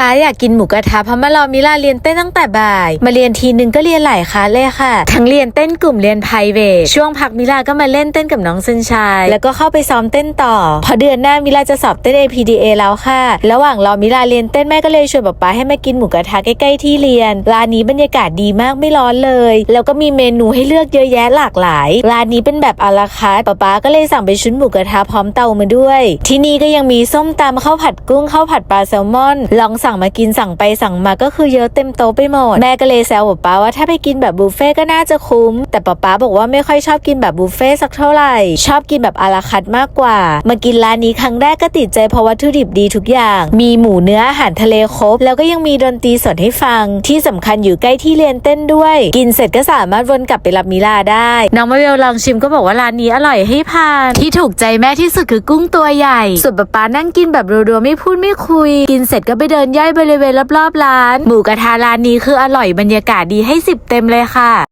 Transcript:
ป๊าอยากกินหมูกระทะเพราะมารอมิลาเรียนเต้นตั้งแต่บ่าย มาเรียนทีนึงก็เรียนหลายคลาสเลยค่ะ ทั้งเรียนเต้นกลุ่มเรียนไพรเวทช่วงพักมิลาก็มาเล่นเต้นกับน้องซันชายแล้วก็เข้าไปซ้อมเต้นต่อ พอเดือนหน้ามิลาจะสอบเต้น APDA แล้วค่ะ ระหว่างรอมิลาเรียนเต้นแม่ก็เลยชวนป๊าป๊าให้มากินหมูกระทะใกล้ๆที่เรียนร้านนี้บรรยากาศดีมากไม่ร้อนเลย แล้วก็มีเมนูให้เลือกเยอะแยะหลากหลายร้านนี้เป็นแบบอาราคาร์ป๊าป๊าก็เลยสั่งเป็นชุดหมูกระทะพร้อมเตามาด้วย ที่นี่ก็ยังมีส้มตำข้าวผัดกุ้งข้าวผัดปลาแซลมอนลองสั่งมากินสั่งไปสั่งมาก็คือเยอะเต็มโต๊ะไปหมด แม่ก็เลยแซวป๊าป๊าว่าถ้าไปกินแบบบุฟเฟ่ก็น่าจะคุ้ม แต่ป๊าป๊าบอกว่าไม่ค่อยชอบกินแบบบุฟเฟ่สักเท่าไหร่ ชอบกินแบบอาราคัตมากกว่า มากินร้านนี้ครั้งแรกก็ติดใจเพราะวัตถุดิบดีทุกอย่าง มีหมูเนื้ออาหารทะเลครบ แล้วก็ยังมีดนตรีสดให้ฟัง ที่สำคัญอยู่ใกล้ที่เรียนเต้นด้วย กินเสร็จก็สามารถวนกลับไปรับมิลาได้ น้องมาเวลลองชิมก็บอกว่าร้านนี้อร่อยให้ผ่าน ที่ถูกใจแม่ที่สุดคือกุ้งตัวใหญ่ส่วนป๊าป๊านั่งกินแบบรัวๆไม่พูดไม่คุย กินเสร็จก็ไปเดินย่อยบริเวณรอบๆร้าน หมูกระทะร้านนี้คืออร่อยบรรยากาศดีให้สิบเต็มเลยค่ะ